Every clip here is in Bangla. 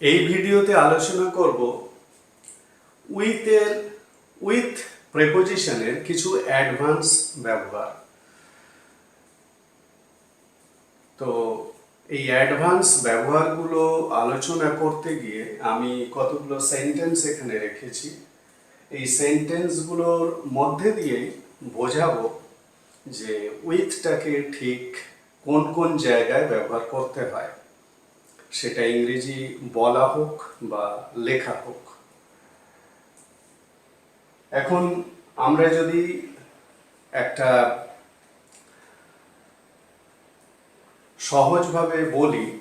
এই ভিডিওতে আলোচনা করব উইথের উইথ প্রেপোজিশনের কিছু অ্যাডভান্স ব্যবহার। তো এই অ্যাডভান্স ব্যবহারগুলো আলোচনা করতে গিয়ে আমি কতগুলো সেন্টেন্স এখানে রেখেছি। এই সেন্টেন্সগুলোর মধ্যে দিয়েই বোঝাবো যে উইথটাকে ঠিক কোন কোন জায়গায় ব্যবহার করতে হয়। সেটা ইংরেজি বলা হোক বা লেখা হোক। এখন আমরা যদি একটা সহজভাবে বলি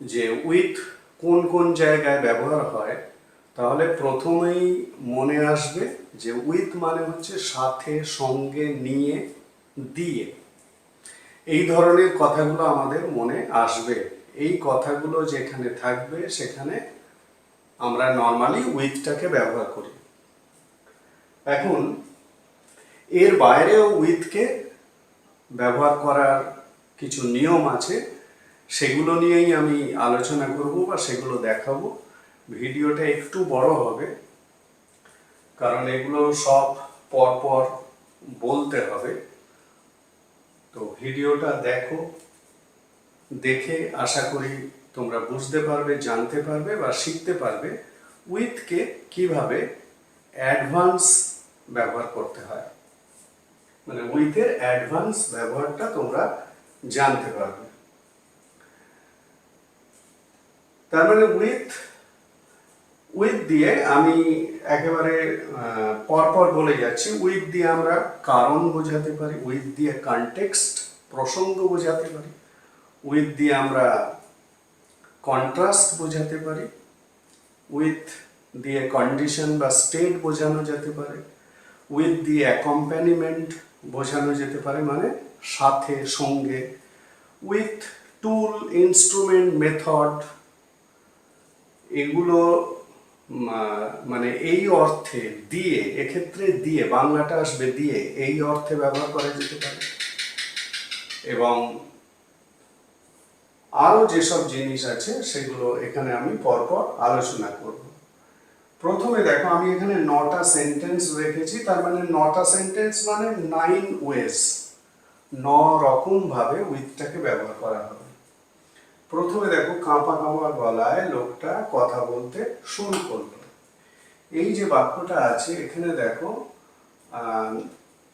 যে উইথ কোন কোন জায়গায় ব্যবহার হয়, তাহলে প্রথমেই মনে আসবে যে উইথ মানে হচ্ছে সাথে, সঙ্গে, নিয়ে, দিয়ে। এই ধরনের কথাগুলো আমাদের মনে আসবে। এই কথাগুলো যেখানে থাকবে, সেখানে আমরা নর্মালি উইথটাকে ব্যবহার করি। এখন, এর বাইরেও উইথকে ব্যবহার করার কিছু নিয়ম আছে, সেগুলো নিয়েই আমি আলোচনা করব বা সেগুলো দেখাবো। ভিডিওটা একটু বড় হবে, কারণ এগুলো সব পরপর বলতে হবে। তো ভিডিওটা দেখো। দেখে আশা করি তোমরা বুঝতে পারবে, জানতে পারবে বা শিখতে পারবে উইথকে কীভাবে অ্যাডভান্স ব্যবহার করতে হয়। মানে উইথের অ্যাডভান্স ব্যবহারটা তোমরা জানতে পারবে। তার মানে উইথ উইথ দিয়ে আমি একেবারে পরপর বলে যাচ্ছি। উইথ দিয়ে আমরা কারণ বোঝাতে পারি, উইথ দিয়ে কনটেক্সট, প্রসঙ্গ বোঝাতে পারি। উইথ দিয়ে আমরা কন্ট্রাস্ট বোঝাতে পারি। উইথ দিয়ে কন্ডিশন বা স্টেট বোঝানো যেতে পারে। উইথ দিয়ে অ্যাকম্প্যানিমেন্ট বোঝানো যেতে পারে মানে সাথে, সঙ্গে। উইথ টুল ইনস্ট্রুমেন্ট মেথড এগুলো মানে এই অর্থে দিয়ে, এক্ষেত্রে দিয়ে, বাংলাটা আসবে দিয়ে, এই অর্থে ব্যবহার করা যেতে পারে। এবং আরও যেসব জিনিস আছে, সেগুলো এখানে আমি পরপর আলোচনা করব। প্রথমে দেখো, আমি এখানে নটা সেন্টেন্স রেখেছি, তার মানে নটা সেন্টেন্স মানে নাইন ওয়েস ন রকম ভাবে উইথটাকে ব্যবহার করা হবে। প্রথমে দেখো, কাঁপা কাঁপা গলায় লোকটা কথা বলতে শুরু করল। এই যে বাক্যটা আছে, এখানে দেখো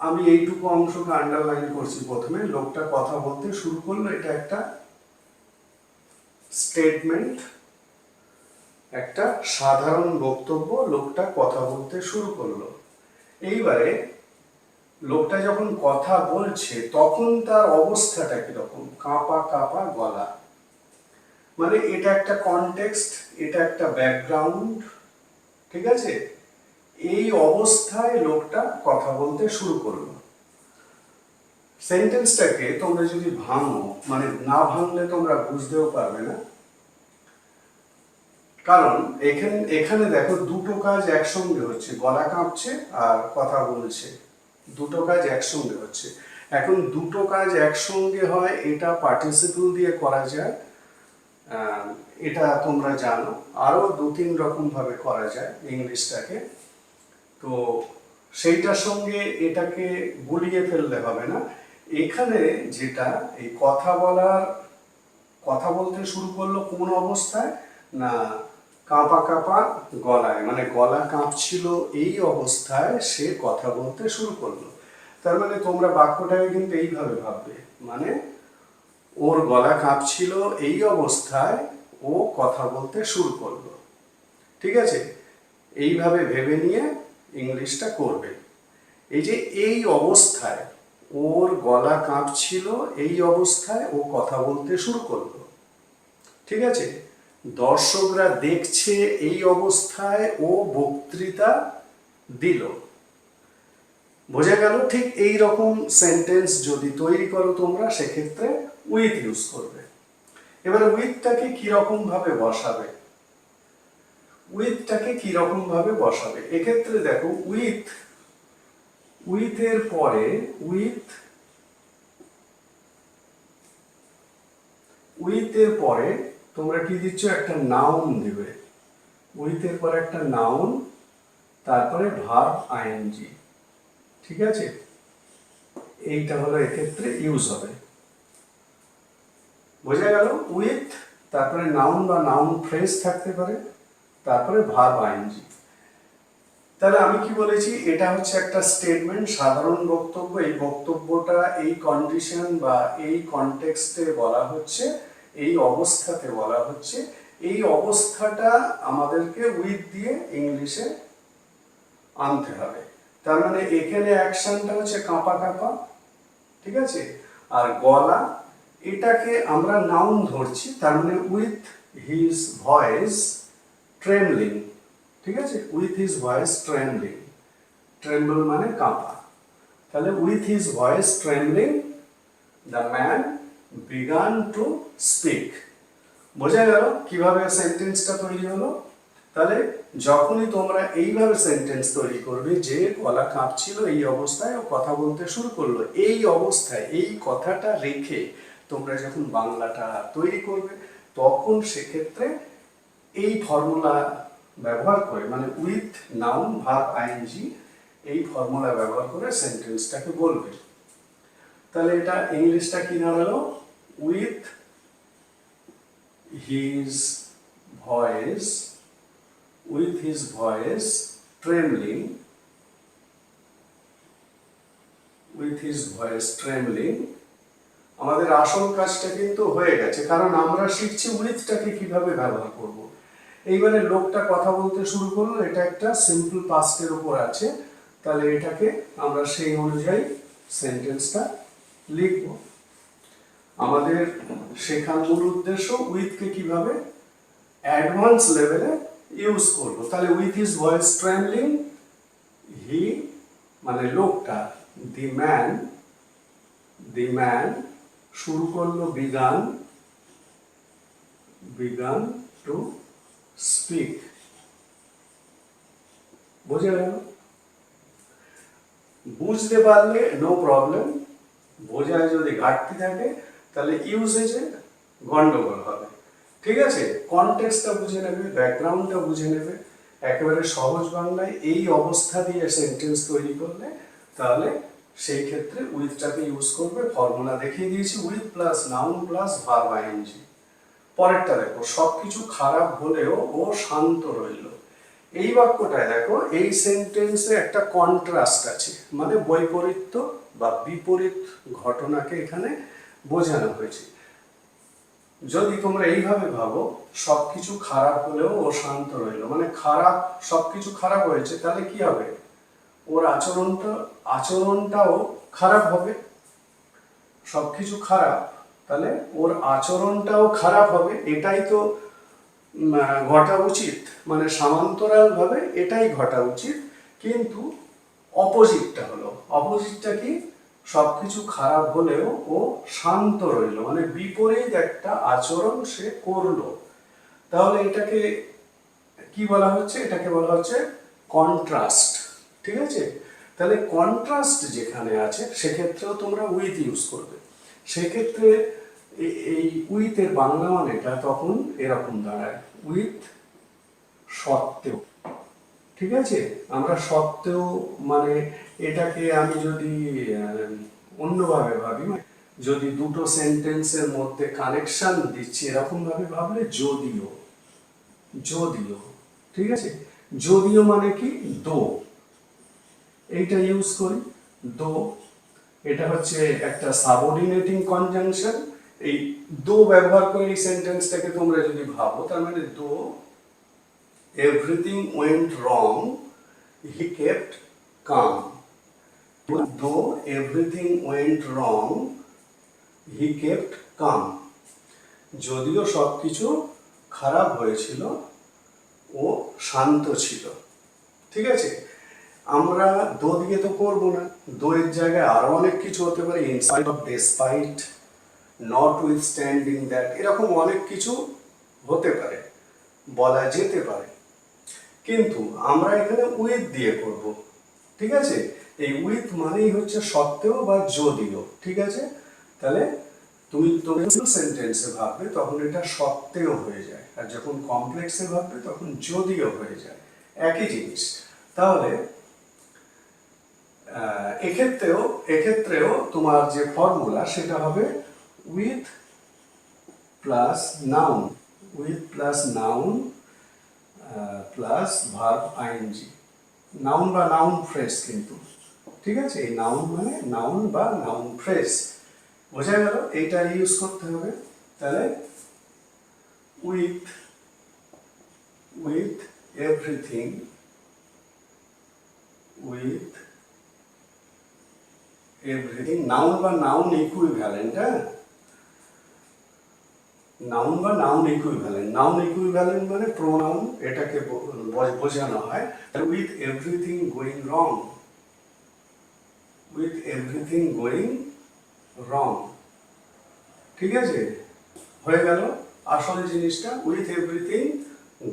আমি এইটুকু অংশকে আন্ডারলাইন করছি। প্রথমে লোকটা কথা বলতে শুরু করল, এটা একটা স্টেটমেন্ট একটা সাধারণ বক্তব্য লোকটা কথা বলতে শুরু করল। এইবারে লোকটা যখন কথা বলছে, তখন তার অবস্থাটা কীরকম? কাঁপা কাঁপা গলা। মানে এটা একটা কনটেক্সট এটা একটা ব্যাকগ্রাউন্ড ঠিক আছে? এই অবস্থায় লোকটা কথা বলতে শুরু করল। সেন্টেন্সটাকে তোমরা যদি ভাঙো মানে না ভাঙলে তোমরা বুঝতেও পারবে না। কারণ এখানে এখানে দেখো দুটো কাজ একসঙ্গে হচ্ছে। গলা কাঁপছে আর কথা বলছে। দুটো কাজ একসঙ্গে হচ্ছে। এখন দুটো কাজ একসঙ্গে হয়, এটা পার্টিসিপল দিয়ে করা যায় এটা তোমরা জানো। আরও দু তিন রকম ভাবে করা যায় ইংলিশটাকে। তো সেইটার সঙ্গে এটাকে গুলিয়ে ফেললে হবে না। এখানে যেটা এই কথা বলার, কথা বলতে শুরু করল কোন অবস্থায়? না, কাঁপা কাঁপা গলায় মানে গলা কাঁপছিল এই অবস্থায় সে কথা বলতে শুরু করল। তার মানে তোমরা বাক্যটাকে কিন্তু এইভাবে ভাববে মানে ওর গলা কাঁপছিল এই অবস্থায় ও কথা বলতে শুরু করল। ঠিক আছে? এইভাবে ভেবে নিয়ে ইংলিশটা করবে। এই যে এই অবস্থায় ওর গলা কাঁপছিল এই অবস্থায় ও কথা বলতে শুরু করল। ঠিক আছে? দর্শকরা দেখছে এই অবস্থায় ও বক্তৃতা দিল। বোঝা গেল ঠিক এই রকম সেন্টেন্স যদি তৈরি করো তোমরা, সেক্ষেত্রে উইথ ইউজ করবে। এবারে উইথটাকে কীরকম ভাবে বসাবে? উইথটাকে কীরকম ভাবে বসাবে? এক্ষেত্রে দেখো উইথ উইথের পরে উইথ উইথের পরে তোমরা কি দিচ্ছ? একটা নাউন দিবে। উইথের পরে একটা নাউন তারপরে ভার্ব আইএনজি ঠিক আছে? এইটা হলো এক্ষেত্রে ইউজ হবে। বোঝা গেল? উইথ তারপরে নাউন বা নাউন ফ্রেজ থাকতে পারে, তারপরে ভার্ব আইএনজি তাহলে আমি কি বলেছি? এটা হচ্ছে একটা স্টেটমেন্ট সাধারণ বক্তব্য। এই বক্তব্যটা এই কন্ডিশন বা এই কনটেক্সটে বলা হচ্ছে, এই অবস্থাতে বলা হচ্ছে। এই অবস্থাটা আমাদেরকে উইথ দিয়ে ইংলিশে আনতে হবে। তার মানে এখানে অ্যাকশনটা হচ্ছে কাঁপা কাঁপা, ঠিক আছে? আর গলা, এটাকে আমরা নাউন ধরছি, তার মানে উইথ হিজ ভয়েস ট্রেমলিং ঠিক আছে? With his voice trembling tremble মানে কাঁপা। তাহলে with his voice trembling the man began to speak বোঝা গেল কীভাবে সেন্টেন্সটা তৈরি হলো? তাহলে যখনই তোমরা এইভাবে সেন্টেন্স তৈরি করবে, যে গলা কাঁপছিল এই অবস্থায় ও কথা বলতে শুরু করল। এই অবস্থায়, এই কথাটা রেখে তোমরা যখন বাংলাটা তৈরি করবে, তখন সেক্ষেত্রে এই ফর্মুলা ব্যবহার করে মানে উইথ নাউন ভাব আইএনজি এই ফর্মুলা ব্যবহার করে সেন্টেন্সটাকে বলবে। তাহলে এটা ইংলিশটা কি দাঁড়াল? With his voice with his voice trembling with his voice trembling আমাদের আসল কাজটা কিন্তু হয়ে গেছে। কারণ আমরা শিখছি উইথটাকে কীভাবে ব্যবহার করব। এইবারে লোকটা কথা বলতে শুরু করল, এটা একটা সিম্পল পাস্টের উপর আছে। তাহলে এটাকে আমরা সেই অনুযায়ী সেন্টেন্সটা লিখব। আমাদের শেখার মূল উদ্দেশ্য উইথকে কীভাবে অ্যাডভান্স লেভেলে ইউজ করব। তাহলে with his voice trembling he মানে লোকটা দি ম্যান দি ম্যান শুরু করল বিগান বিগান টু স্পিক। বোঝা গেল? বুঝতে পারলে নো প্রবলেম বোঝায় যদি ঘাটতি থাকে, তাহলে ইউজেজে গন্ডগোল হবে। ঠিক আছে? কনটেক্সটটা বুঝে নেবে ব্যাকগ্রাউন্ডটা বুঝে নেবে। একেবারে সহজ বাংলায় এই অবস্থা দিয়ে সেন্টেন্স তৈরি করলে, তাহলে সেই ক্ষেত্রে উইথটাকে ইউজ করবে। ফর্মুলা দেখিয়ে দিয়েছি with plus noun plus verb ING পরেরটা দেখো, সবকিছু খারাপ হলেও ও শান্ত রইল। এই বাক্যটায় দেখো, এই সেন্টেন্সে একটা কন্ট্রাস্ট আছে মানে বৈপরীত্য বা বিপরীত ঘটনাকে এখানে বোঝানো হয়েছে। যদি তোমরা এইভাবে ভাবো, সবকিছু খারাপ হলেও ও শান্ত রইল। মানে খারাপ, সবকিছু খারাপ হয়েছে, তাহলে কি হবে? ওর আচরণটা, আচরণটাও খারাপ হবে। সবকিছু খারাপ তাহলে ওর আচরণটাও খারাপ হবে, এটাই তো ঘটা উচিত। মানে সমান্তরাল ভাবে এটাই ঘটা উচিত, কিন্তু অপোজিটটা হলো। অপোজিটটা কি? সবকিছু খারাপ হলেও ও শান্ত রইল। মানে বিপরীত একটা আচরণ সে করল। তাহলে এটাকে কি বলা হচ্ছে? এটাকে বলা হচ্ছে কন্ট্রাস্ট ঠিক আছে? তাহলে কন্ট্রাস্ট যেখানে আছে, সেক্ষেত্রেও তোমরা উইথ ইউজ করবে। সেক্ষেত্রে এই উইথের বাংলা মানেটা তখন এরকম দাঁড়ায়। উইথ সত্ত্বেও। ঠিক আছে? আমরা সত্ত্বেও মানে এটাকে আমি যদি অন্যভাবে ভাবি মানে যদি দুটো সেন্টেন্সের মধ্যে কানেকশন দিচ্ছি এরকম ভাবে ভাবলে যদিও যদিও, ঠিক আছে? যদিও মানে কি? দো। এইটা ইউজ করি। দো এটা হচ্ছে একটা সাবঅর্ডিনেটিং কনজাংশন এই দো ব্যবহার করে এই সেন্টেন্সটাকে তোমরা যদি ভাবো, তার মানে দো everything went wrong, he kept calm though everything went wrong he kept calm যদিও সব কিছু খারাপ হয়েছিল, ও শান্ত ছিল। ঠিক আছে? আমরা দো দিয়ে তো করব না। দোয়ের জায়গায় আরও অনেক কিছু হতে পারে inside of despite notwithstanding that এরকম অনেক কিছু হতে পারে, বলা যেতে পারে। কিন্তু আমরা এখানে উইথ দিয়ে করব, ঠিক আছে? এই উইথ মানেই হচ্ছে সত্ত্বেও বা যদিও, ঠিক আছে? তাহলে তুমি তুমি সেন্টেন্সে ভাববে, তখন এটা সত্ত্বেও হয়ে যায়। আর যখন কমপ্লেক্সে ভাববে, তখন যদিও হয়ে যায়। একই জিনিস। তাহলে এক্ষেত্রেও এক্ষেত্রেও তোমার যে ফর্মুলা সেটা হবে with plus noun with plus noun plus verb ING noun বা নাউন ফ্রেজ কিন্তু। ঠিক আছে? এই নাউন মানে নাউন বা নাউন ফ্রেজ বোঝা গেল? এইটা ইউজ করতে হবে। তাহলে with with everything with everything noun বা নাউন ইকুইভ্যালেন্ট হ্যাঁ? নাউন বা নাউন ইকুইভ্যালেন্ট নাউন ইকুইভ্যালেন্ট মানে প্রোনাউন এটাকে বোঝানো হয়। With everything going wrong with everything going wrong ঠিক আছে? হয়ে গেল। আসল জিনিসটা উইথ এভরিথিং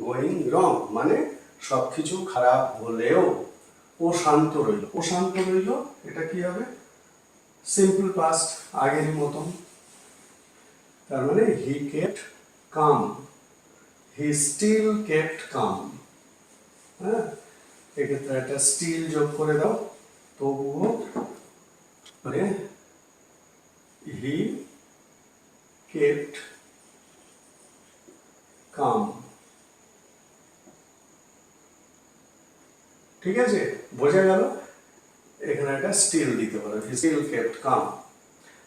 গোয়িং রং মানে সব কিছু খারাপ হলেও ও শান্ত রইল। ও শান্ত রইল, এটা কি হবে? সিম্পল পাস্ট আগের মতন। তার মানে he kept calm he still kept calm হ্যাঁ? এক্ষেত্রে একটা স্টিল যোগ করে দাও। তবুও মানে হি কেপ্ট কাম ঠিক আছে? বোঝা গেল? এখানে একটা স্টিল দিতে পারো স্টিল কেপ্ট কাম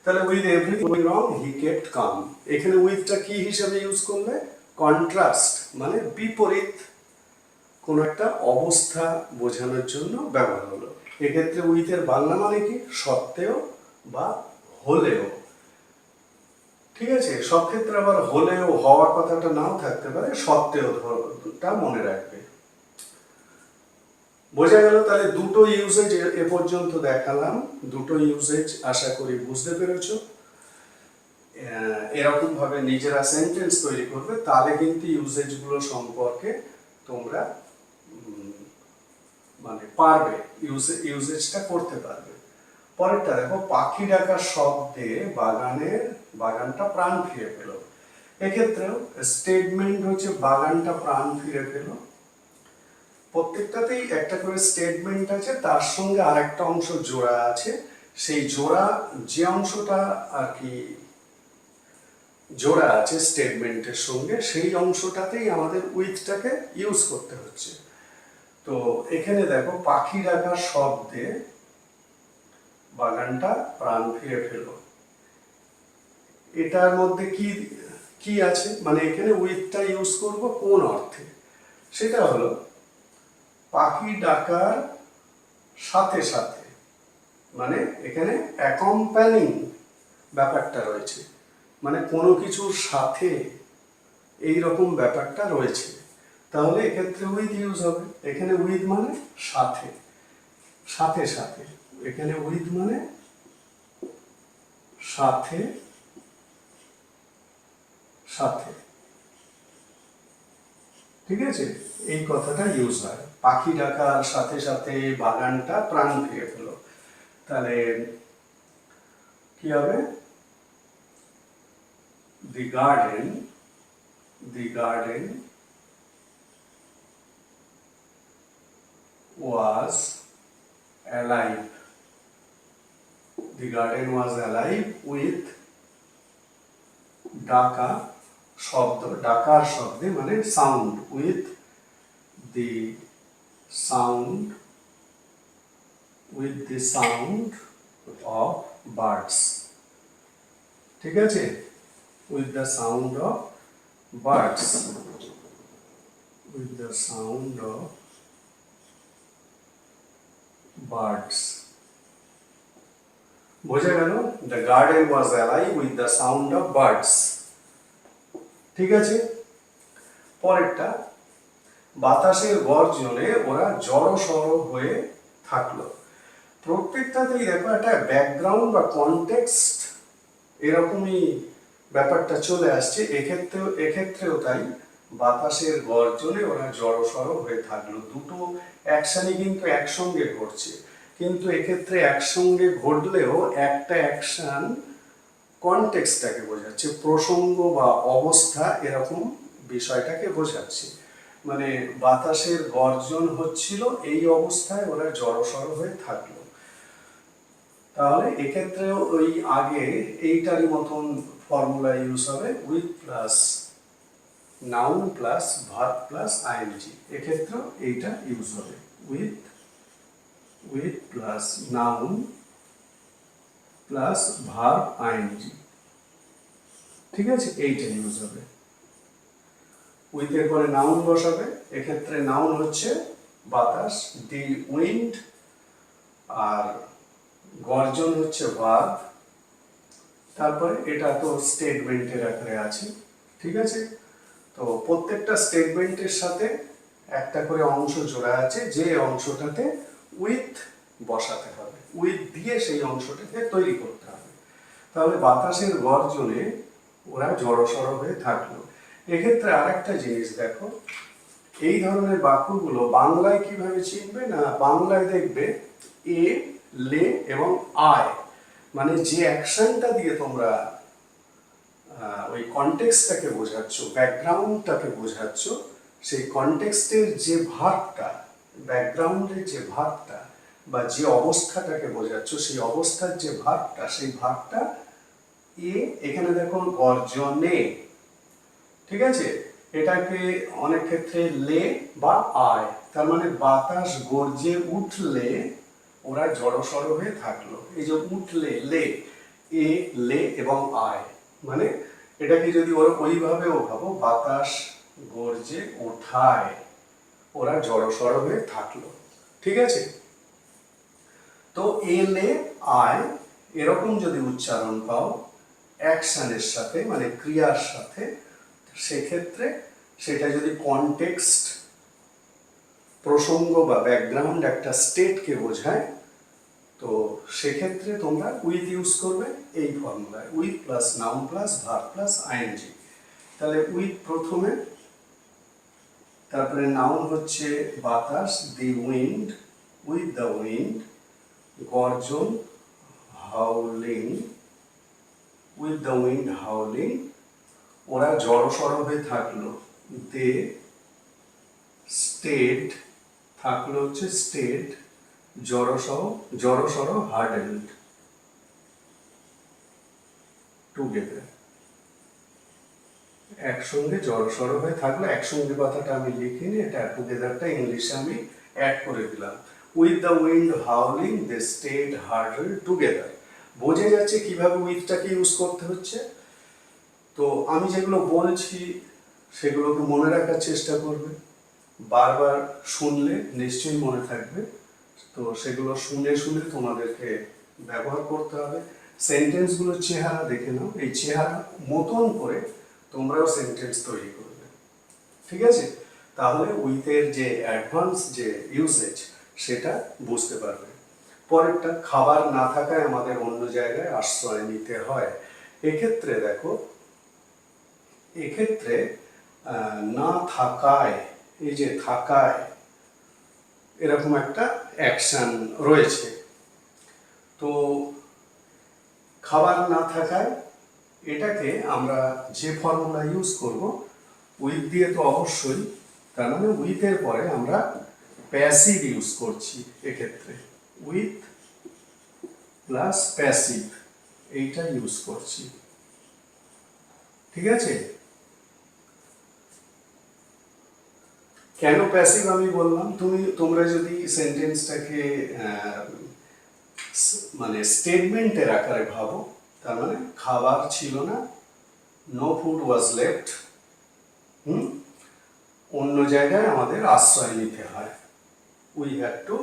তাহলে with everything wrong he kept calm এখানে উইথটা কি হিসাবে ইউজ করলে? কন্ট্রাস্ট মানে বিপরীত কোন একটা অবস্থা বোঝানোর জন্য ব্যবহার হলো। এক্ষেত্রে উইথের বাংলা মানে কি? সত্ত্বেও বা হলেও। ঠিক আছে? সব ক্ষেত্রে আবার হলেও হওয়ার কথাটা নাও থাকতে পারে, সত্ত্বেও মনে রাখবে। বোঝা গেল তাহলে দুটো ইউজেজ এ পর্যন্ত দেখালাম। দুটো ইউজেজ আশা করি বুঝতে পেরেছ। আহ, এরকম ভাবে নিজেরা সেন্টেন্স তৈরি করবে তাহলে কিন্তু ইউজেজগুলো সম্পর্কে তোমরা মানে পারবে ইউজে ইউজেজটা করতে পারবে। পরেরটা দেখো পাখি ডাকার শব্দে বাগানের বাগানটা প্রাণ ফিরে পেল। এক্ষেত্রেও স্টেটমেন্ট হচ্ছে বাগানটা প্রাণ ফিরে পেল। প্রত্যেকটাতেই একটা করে স্টেটমেন্ট আছে, তার সঙ্গে আর একটা অংশ জোড়া আছে। সেই জোড়া, যে অংশটা আর কি জোড়া আছে স্টেটমেন্টের সঙ্গে, সেই অংশটাতেই আমাদের উইথটাকে ইউজ করতে হচ্ছে। তো এখানে দেখো, পাখি ডাকার শব্দে বাগানটা প্রাণ ফিরে পেল এটার মধ্যে কি কি আছে? মানে এখানে উইথটা ইউজ করব কোন অর্থে? সেটা হলো পাখি ডাকার সাথে সাথে মানে এখানে অ্যাকম্প্যানিং ব্যাপারটা রয়েছে। মানে কোনো কিছুর সাথে এই রকম ব্যাপারটা রয়েছে। তাহলে এক্ষেত্রে উইথ ইউজ হবে। এখানে উইথ মানে সাথে। সাথে সাথে। এখানে উইথ মানে সাথে সাথে। ঠিক আছে? এই কথাটা ইউজ হয়। পাখি ডাকার সাথে সাথে বাগানটা প্রাণ ফিরে পেল। তাহলে কি হবে? The garden the garden was alive. The garden was alive with ডাকা শব্দ, ডাকার শব্দে মানে sound with the sound with the sound of birds ঠিক আছে? With the sound of birds with the sound of birds বোঝা গেল? The garden was alive with the sound of birds ঠিক আছে? পরেরটা, বাতাসের গর্জনে ওরা জড়সড় হয়ে থাকল। প্রত্যেকটাতেই দেখো একটা ব্যাকগ্রাউন্ড বা কনটেক্সট এরকমই ব্যাপারটা চলে আসছে। এক্ষেত্রেও এক্ষেত্রেও তাই বাতাসের গর্জনে ওরা জড়সড় হয়ে থাকল। দুটো অ্যাকশনই কিন্তু একসঙ্গে ঘটছে। কিন্তু এক্ষেত্রে একসঙ্গে ঘটলেও একটা অ্যাকশন কনটেক্সটটাকে বোঝাচ্ছে, প্রসঙ্গ বা অবস্থা এরকম বিষয়টাকে বোঝাচ্ছে। মানে বাতাসের গর্জন হচ্ছিল এই অবস্থায়, ওরা জড়সড় হয়ে থাকল। তাহলে এক্ষেত্রেও ওই আগে এইটারই মতন ফর্মুলা ইউজ হবে with plus noun plus verb plus ING এক্ষেত্রেও এইটা ইউজ হবে। With with plus noun plus verb ING ঠিক আছে? এইটা ইউজ হবে। উইথ এর পরে নাউন বসাবে। এক্ষেত্রে নাউন হচ্ছে বাতাস দি উইন্ড আর গর্জন হচ্ছে ভার্ব তারপরে এটা তো স্টেটমেন্টের আকারে আছে। ঠিক আছে? তো প্রত্যেকটা স্টেটমেন্টের সাথে একটা করে অংশ জোড়া আছে। যে অংশটাতে উইথ বসাতে হবে। উইথ দিয়ে সেই অংশটাকে তৈরি করতে হবে। তাহলে বাতাসের গর্জনে ওরা জড়সড় হয়ে থাকল। এক্ষেত্রে আরেকটা জিনিস দেখো, এই ধরনের বাক্যগুলো বাংলায় কীভাবে চিনবে না বাংলায় দেখবে এ, লে এবং আয়। মানে যে অ্যাকশনটা দিয়ে তোমরা ওই কনটেক্সটটাকে বোঝাচ্ছ, ব্যাকগ্রাউন্ডটাকে বোঝাচ্ছ, সেই কনটেক্সটের যে ভাগটা, ব্যাকগ্রাউন্ডের যে ভাগটা বা যে অবস্থাটাকে বোঝাচ্ছ, সেই অবস্থার যে ভাগটা, সেই ভাগটা এ, এখানে দেখো গর্জনে। ঠিক আছে? এটাকে অনেক ক্ষেত্রে লে বা আয়। তার মানে বাতাস গর্জে উঠলে ওরা জড়সড় হয়ে থাকল। এই যে উঠলে, লে, এ, লে এবং আয়। মানে এটাকে যদি ওরা ওইভাবেও ভাবো, বাতাস গর্জে ওঠায়, ওরা জড়সড় হয়ে থাকল। ঠিক আছে? তো এলে আয় এরকম যদি উচ্চারণ পাও, অ্যাকশনের সাথে মানে ক্রিয়ার সাথে, সেক্ষেত্রে সেটা যদি কনটেক্সট প্রসঙ্গ বা ব্যাকগ্রাউন্ড একটা স্টেটকে বোঝায়, তো সেক্ষেত্রে তোমরা উইথ ইউজ করবে এই ফর্মুলায় with plus noun plus verb plus ING তাহলে উইথ প্রথমে, তারপরে নাউন হচ্ছে বাতাস the wind with the wind গর্জন howling with the wind howling ওরা জড়সড় হয়ে থাকল। দে স্টেট থাকল হচ্ছে স্টেট জড়সহ, জড়সড় হার্ডেন্ড টুগেদার একসঙ্গে জড়সড় হয়ে থাকল। একসঙ্গে কথাটা আমি লিখিনি, এটা টুগেদারটা ইংলিশে আমি অ্যাড করে দিলাম। With the wind howling they stayed হার্ডেল together বোঝা যাচ্ছে কীভাবে উইথটাকে ইউজ করতে হচ্ছে। তো আমি যেগুলো বলছি, সেগুলোকে মনে রাখার চেষ্টা করবে। বারবার শুনলে নিশ্চয়ই মনে থাকবে। তো সেগুলো শুনে শুনে তোমাদেরকে ব্যবহার করতে হবে। সেন্টেন্সগুলোর চেহারা দেখে নাও। এই চেহারা মতন করে তোমরাও সেন্টেন্স তৈরি করবে। ঠিক আছে? তাহলে উইথের যে অ্যাডভান্স যে ইউসেজ সেটা বুঝতে পারবে। পরেরটা, খাবার না থাকায় আমাদের অন্য জায়গায় আশ্রয় নিতে হয়। এক্ষেত্রে দেখো, এক্ষেত্রে না থাকায়, এই যে থাকায়, এরকম একটা অ্যাকশন রয়েছে। তো, খাবার না থাকায় এটাকে আমরা যে ফর্মুলা ইউজ করব, উইথ দিয়ে তো অবশ্যই, তার মানে উইথের পরে আমরা প্যাসিভ ইউজ করছি এক্ষেত্রে। উইথ প্লাস প্যাসিভ এইটা ইউজ করছি। ঠিক আছে? কেন প্যাসিভ আমি বললাম? তুমি, তোমরা যদি সেন্টেন্সটাকে মানে স্টেটমেন্টের আকারে ভাবো, তার মানে খাবার ছিল না নো ফুড ওয়াজ লেফট হুম? অন্য জায়গায় আমাদের আশ্রয় নিতে হয়। We have to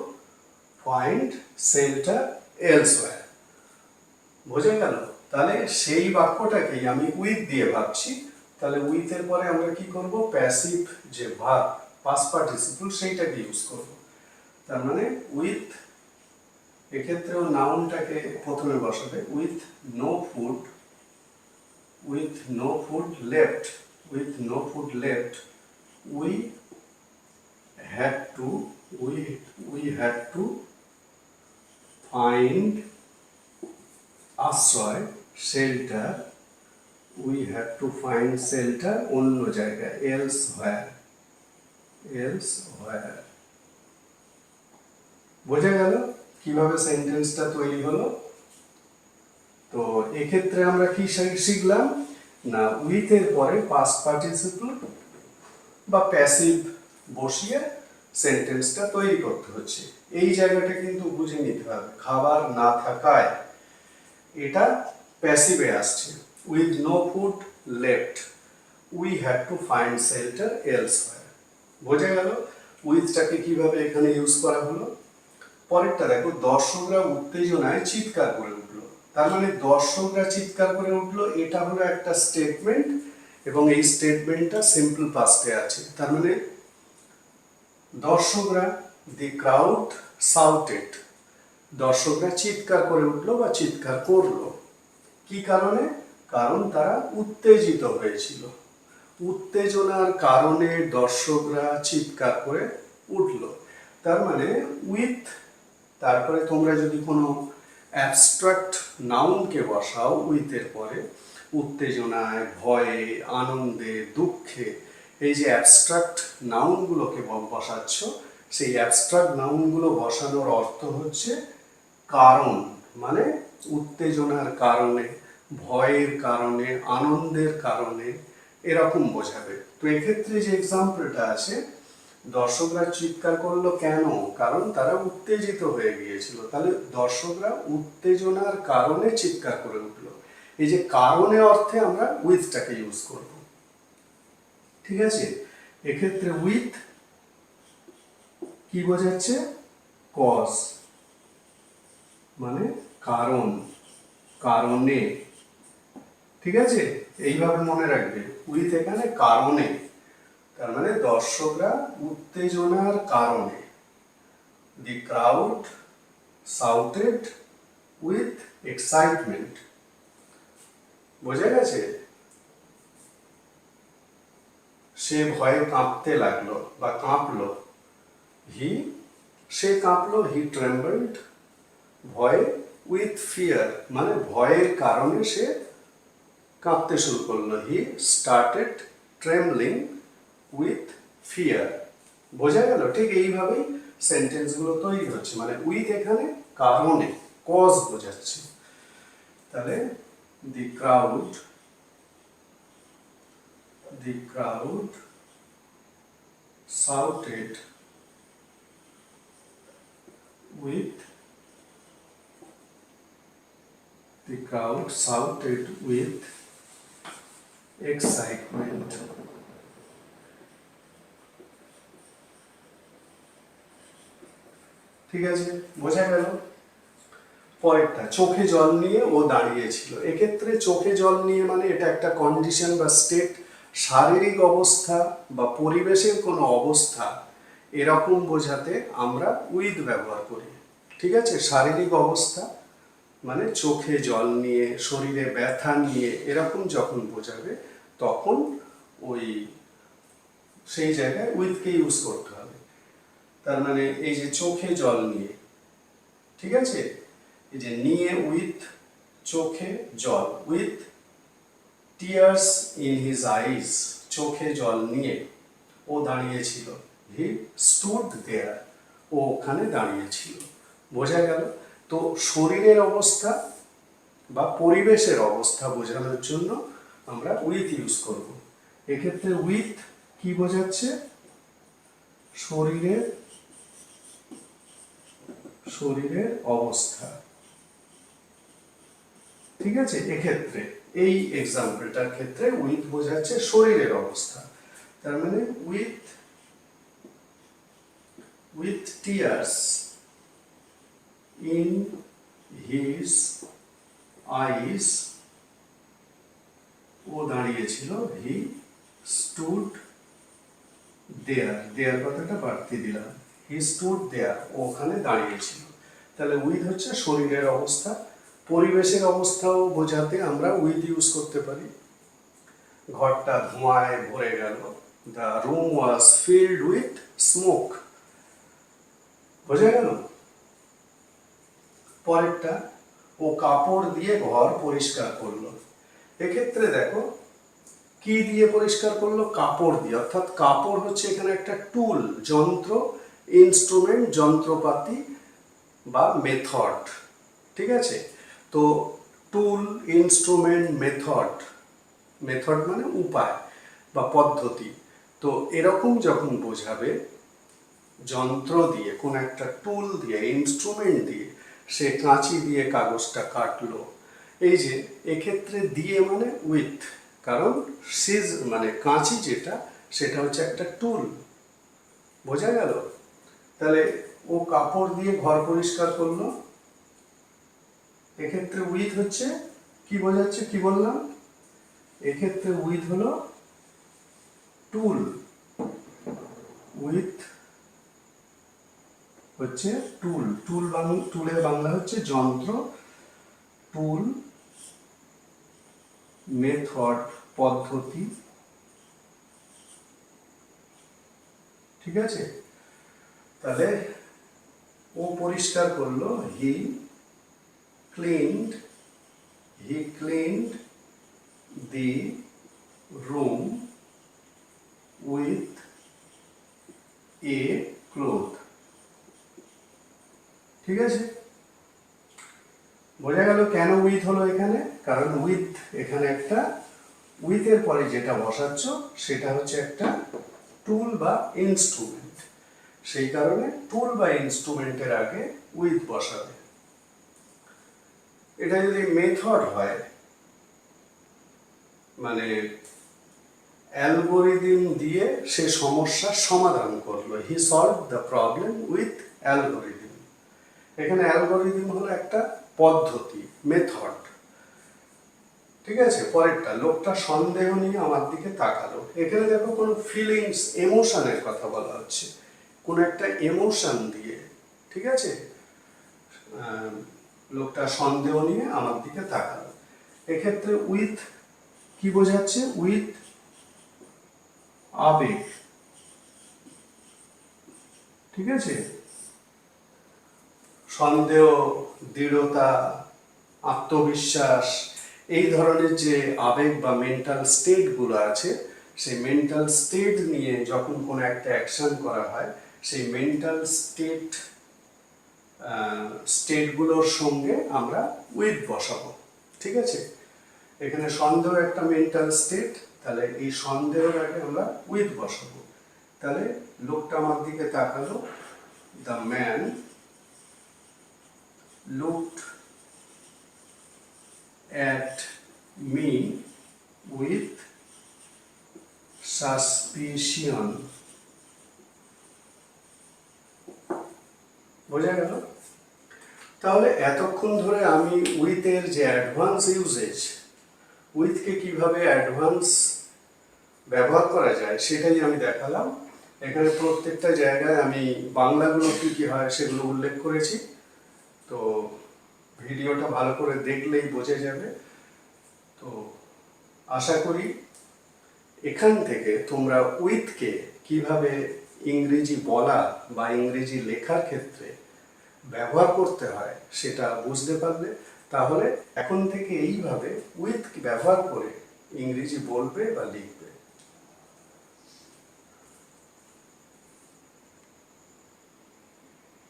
find shelter elsewhere বোঝা গেল? তাহলে সেই বাক্যটাকেই আমি উইথ দিয়ে ভাবছি। তাহলে উইথের পরে আমরা কি করব? প্যাসিভ যে ভাব পাস পার্টিসিপল সেইটাকে ইউজ করব। তার মানে উইথ এক্ষেত্রেও নাউনটাকে প্রথমে বসাবে। With no food with no food left with no food left we had to we we had to find আশ্রয় shelter we have to find shelter অন্য জায়গায় এলস হোয়ার বোঝা গেল? কীভাবে সেন্টেন্সটা তৈরি হলো? তো এক্ষেত্রে আমরা কি শিখলাম? না উইথ এর পরে পাস্ট পার্টিসিপল বা প্যাসিভ বসিয়ে সেন্টেন্সটা তৈরি করতে হচ্ছে। এই জায়গাটা কিন্তু বুঝে নিতে হবে। খাবার না থাকায় এটা প্যাসিভে আসছে। With no food left we had to find shelter else বোঝা গেল? উইথটাকে কীভাবে এখানে ইউজ করা হলো? পরেরটা দেখো, দর্শকরা উত্তেজনায় চিৎকার করে উঠল। তার মানে দর্শকরা চিৎকার করে উঠল, এটা হলো একটা স্টেটমেন্ট এবং এই স্টেটমেন্টটা সিম্পল পাস্টে আছে। তার মানে দর্শকরা দি ক্রাউড সাউটেড দর্শকরা চিৎকার করে উঠল বা চিৎকার করল। কি কারণে? কারণ তারা উত্তেজিত হয়েছিল। উত্তেজনার কারণে দর্শকরা চিৎকার করে উঠল। তার মানে উইথ তারপরে তোমরা যদি কোনো অ্যাবস্ট্রাক্ট নাউনকে বসাও উইথের পরে উত্তেজনায়, ভয়ে, আনন্দে, দুঃখে এই যে অ্যাবস্ট্রাক্ট নাউনগুলোকে বসাচ্ছ, সেই অ্যাবস্ট্রাক্ট নাউনগুলো বসানোর অর্থ হচ্ছে কারণ মানে উত্তেজনার কারণে, ভয়ের কারণে, আনন্দের কারণে এরকম বোঝাবে। তো এক্ষেত্রে যে এক্সাম্পলটা আছে, দর্শকরা চিৎকার করল কেন? কারণ তারা উত্তেজিত হয়ে গিয়েছিল। তাহলে দর্শকরা উত্তেজনার কারণে চিৎকার করে উঠল। এই যে কারণে অর্থে আমরা উইথটাকে ইউজ করব। ঠিক আছে? এক্ষেত্রে উইথ কি বোঝাচ্ছে? কস মানে কারণ, কারণে। ঠিক আছে? এইভাবে মনে রাখবে। উইথ এখানে কারণে। তার মানে দর্শকরা উত্তেজনার কারণে। The crowd shouted with excitement বোঝা গেছে? সে ভয়ে কাঁপতে লাগল বা কাঁপলো। হি সে কাঁপলো হি ট্রেম্বলড ভয়ে উইথ ফিয়ার মানে ভয়ের কারণে সে কাঁপতে শুরু করল। He started trembling with fear বোঝা গেল? ঠিক এইভাবেই সেন্টেন্সগুলো তৈরি হচ্ছে। মানে উইথ এখানে কারণে কজ বোঝাচ্ছে। তাহলে the crowd the crowd shouted with, the crowd shouted with excitement. ঠিক আছে? বোঝা গেল? পরেরটা, চোখে জল নিয়ে ও দাঁড়িয়েছিল। এক্ষেত্রে চোখে জল নিয়ে মানে এটা একটা কন্ডিশন বা স্টেট শারীরিক অবস্থা বা পরিবেশের কোনো অবস্থা এরকম বোঝাতে আমরা উইথ ব্যবহার করি। ঠিক আছে? শারীরিক অবস্থা মানে চোখে জল নিয়ে, শরীরে ব্যথা নিয়ে এরকম যখন বোঝাবে, তখন ওই সেই জায়গায় উইথকে ইউজ করতে হবে। তার মানে এই যে চোখে জল নিয়ে, ঠিক আছে? এই যে নিয়ে উইথ চোখে জল, with tears in his eyes চোখে জল নিয়ে ও দাঁড়িয়েছিল। হি স্টুড দেয়ার ও ওখানে দাঁড়িয়েছিল। বোঝা গেল? তো শরীরের অবস্থা বা পরিবেশের অবস্থা বোঝানোর জন্য আমরা উইথ ইউজ করব। এক্ষেত্রে উইথ কি বোঝাচ্ছে? শরীরের শরীরের অবস্থা। ঠিক আছে? এক্ষেত্রে এই এক্সাম্পলটার ক্ষেত্রে উইথ বোঝাচ্ছে শরীরের অবস্থা। তার মানে with with tears in his eyes ও দাঁড়িয়েছিল হি স্টুড দেয়ার দেয়ার কথাটা বাড়তি দিলাম। হি স্টুড দেয়ার ওখানে দাঁড়িয়েছিল। তাহলে উইথ হচ্ছে শরীরের অবস্থা। পরিবেশের অবস্থাও বোঝাতে আমরা উইথ ইউজ করতে পারি। ঘরটা ধোঁয়ায় ভরে গেল। The room was filled with smoke বোঝা গেল? পরেরটা ও কাপড় দিয়ে ঘর পরিষ্কার করল। এক্ষেত্রে দেখো, কি দিয়ে পরিষ্কার করল? কাপড় দিয়ে। অর্থাৎ কাপড় হচ্ছে এখানে একটা টুল যন্ত্র ইনস্ট্রুমেন্ট যন্ত্রপাতি বা মেথড ঠিক আছে? তো টুল ইনস্ট্রুমেন্ট মেথড মেথড মানে উপায় বা পদ্ধতি। তো এরকম যখন বোঝাবে, যন্ত্র দিয়ে, কোন একটা টুল দিয়ে ইনস্ট্রুমেন্ট দিয়ে, সে কাঁচি দিয়ে কাগজটা কাটলো। এই যে, এক্ষেত্রে দিয়ে মানে উইথ কারণ সিজ মানে কাঁচি যেটা, সেটা হচ্ছে একটা টুল বোঝা গেল? তাহলে ও কাপড় দিয়ে ঘর পরিষ্কার করল এক্ষেত্রে উইথ হচ্ছে, কি বোঝাচ্ছে, কি বললাম? এক্ষেত্রে উইথ হলো টুল উইথ হচ্ছে টুল টুল টুলের বাংলা হচ্ছে যন্ত্র টুল মেথড পদ্ধতি। ঠিক আছে? তাহলে ও পরিষ্কার করল he cleaned he cleaned the room with a cloth ঠিক আছে? বোঝা গেল কেন উইথ হলো এখানে? কারণ উইথ এখানে একটা উইথের পরে যেটা বসাচ্ছ, সেটা হচ্ছে একটা টুল বা ইনস্ট্রুমেন্ট সেই কারণে টুল বা ইনস্ট্রুমেন্টের আগে উইথ বসাবে। এটা যদি মেথড হয় মানে অ্যালগোরিদিম দিয়ে সে সমস্যার সমাধান করল। He solved the problem with algorithm এখানে অ্যালগোরিদিম হলো একটা পদ্ধতি মেথড ঠিক আছে? পরেরটা, লোকটা সন্দেহ নিয়ে আমার দিকে তাকালো। এখানে দেখো কোনো ফিলিংস এমোশনের কথা বলা হচ্ছে। কোনো একটা এমোশন দিয়ে, ঠিক আছে? লোকটা সন্দেহ নিয়ে আমার দিকে তাকালো। এক্ষেত্রে উইথ কি বোঝাচ্ছে? উইথ আবেগ। ঠিক আছে? সন্দেহ, দৃঢ়তা, আত্মবিশ্বাস, এই ধরনের যে আবেগ বা মেন্টাল স্টেটগুলো আছে, সেই মেন্টাল স্টেট নিয়ে যখন কোনো একটা অ্যাকশন করা হয়, সেই মেন্টাল স্টেট স্টেটগুলোর সঙ্গে আমরা উইথ বসাবো, ঠিক আছে? এখানে সন্দেহ একটা মেন্টাল স্টেট তাহলে এই সন্দেহের আমরা উইথ বসাবো। তাহলে লোকটা আমার দিকে তাকালো the man looked at me with suspicion. বোঝা গেল? তাহলে এতক্ষণ ধরে আমি উইথের যে অ্যাডভান্স ইউজেজ উইথকে কীভাবে অ্যাডভান্স ব্যবহার করা যায় সেটাই আমি দেখালাম। এখানে প্রত্যেকটা জায়গায় আমি বাংলাগুলো কী কী হয় সেগুলো উল্লেখ করেছি। তো ভিডিওটা ভালো করে দেখলেই বোঝা যাবে। তো আশা করি এখান থেকে তোমরা উইথকে কীভাবে ইংরেজি বলা বা ইংরেজি লেখার ক্ষেত্রে ব্যবহার করতে হয়, সেটা বুঝতে পারবে। তাহলে এখন থেকে এইভাবে উইথ ব্যবহার করে ইংরেজি বলবে বা লিখবে।